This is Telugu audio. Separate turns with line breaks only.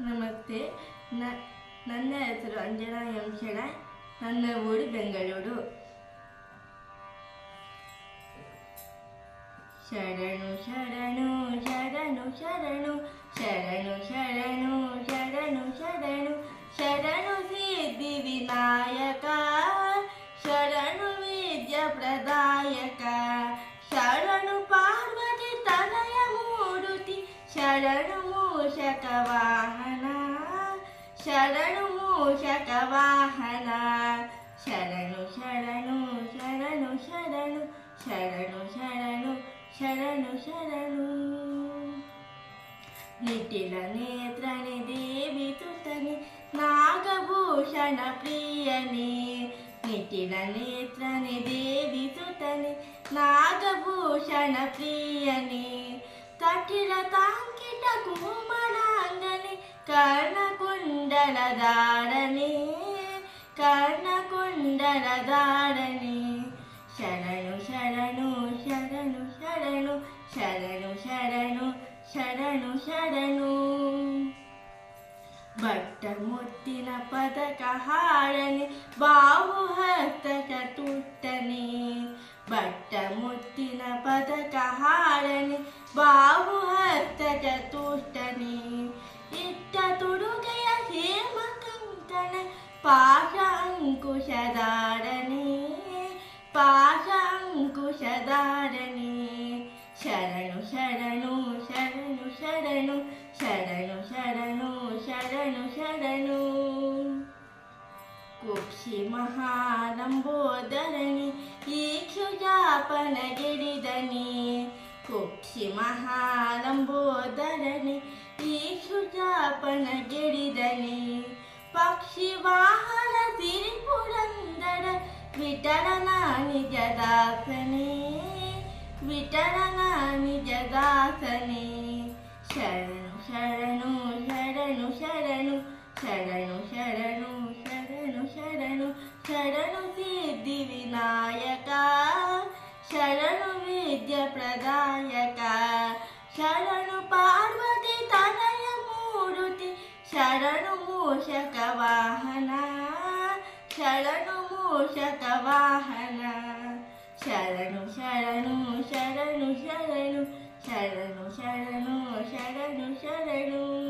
ನಮಸ್ತೆ ನ- ನನ್ನ ಹೆಸರು ಅಂಜನಾ ಎಂ ಶೆಣೈ ನನ್ನ ಊರು ಬೆಂಗಳೂರು ಶರಣು ಶರಣು ಶರಣು ಶರಣು ಶರಣು ಶರಣು ಶರಣು ಶರಣು ಶರಣು ಸಿದ್ಧಿ ವಿನಾಯಕ ಶರಣು ವಿದ್ಯ ಪ್ರದಾಯಕ ಶರಣು ಪಾರ್ವತಿ ತನಯ ಮೂರುತಿ ಶರಣು శకవాహన వాహన శరణు మూషక శరణు శరణు శరణు శరణు. శరణు శరణు శరణు శరణు. నిటిల నేత్రని దేవి తుతని నాగభూషణ ప్రియని. నిటిల నేత్రని దేవి తుతని నాగభూషణ ప్రియని. కటిలతాంకిట కుమలాంగని కర్ణకుండల దారని కర్ణకుండల దాడని శరణు శరణు శరణు శరణు శరణు శరణు శరణు శరణు. బట్ట ముట్టిన పదక హారని బాహు హస్తక తుట్టని బట్ట ముట్టిన పదక హారని ಚತುಷ್ಟನೆ ಇಟ್ಟ ತುಡುಗೆಯ ಹೇಮ ಕಂಕಣ ಪಾಶ ಅಂಕುಶಧಾರಣೆ ಪಾಶ ಅಂಕುಶಧಾರಣೆ ಶರಣು ಶರಣು ಶರಣು ಶರಣು ಶರಣು ಶರಣು ಶರಣು ಶರಣು ಕುಕ್ಷಿ ಮಹಾಲಂಬೋದರಣಿ ಈಕ್ಷುಜಾಪನ ಗಿಡಿದನಿ ಕುಕ್ಷಿ ಮಹಾಲಂಬೋದರಣಿ ಈಕ್ಷುಜಾಪನ ಗಿಡಿದನಿ ಪಕ್ಷಿ ವಾಹನ ಸಿರಿಪುರಂದರ ವಿಠಲನ ನಿಜದಾಸನೆ ವಿಠಲನ ನಿಜದಾಸನೆ ಶರಣು ಶರಣು ಶರಣು ಶರಣು ಶರಣು ಶರಣು ಶರಣು ಶರಣು ಶರಣು ಸಿದ್ಧಿ ವಿನಾಯಕ ಶರಣು ವಿದ್ಯ వినాయక శరణు పార్వతి తనయ మూడుతి శరణు మూషక వాహన. శరణు మూషక వాహన. శరణు శరణు శరణు శరణు. శరణు శరణు శరణు శరణు.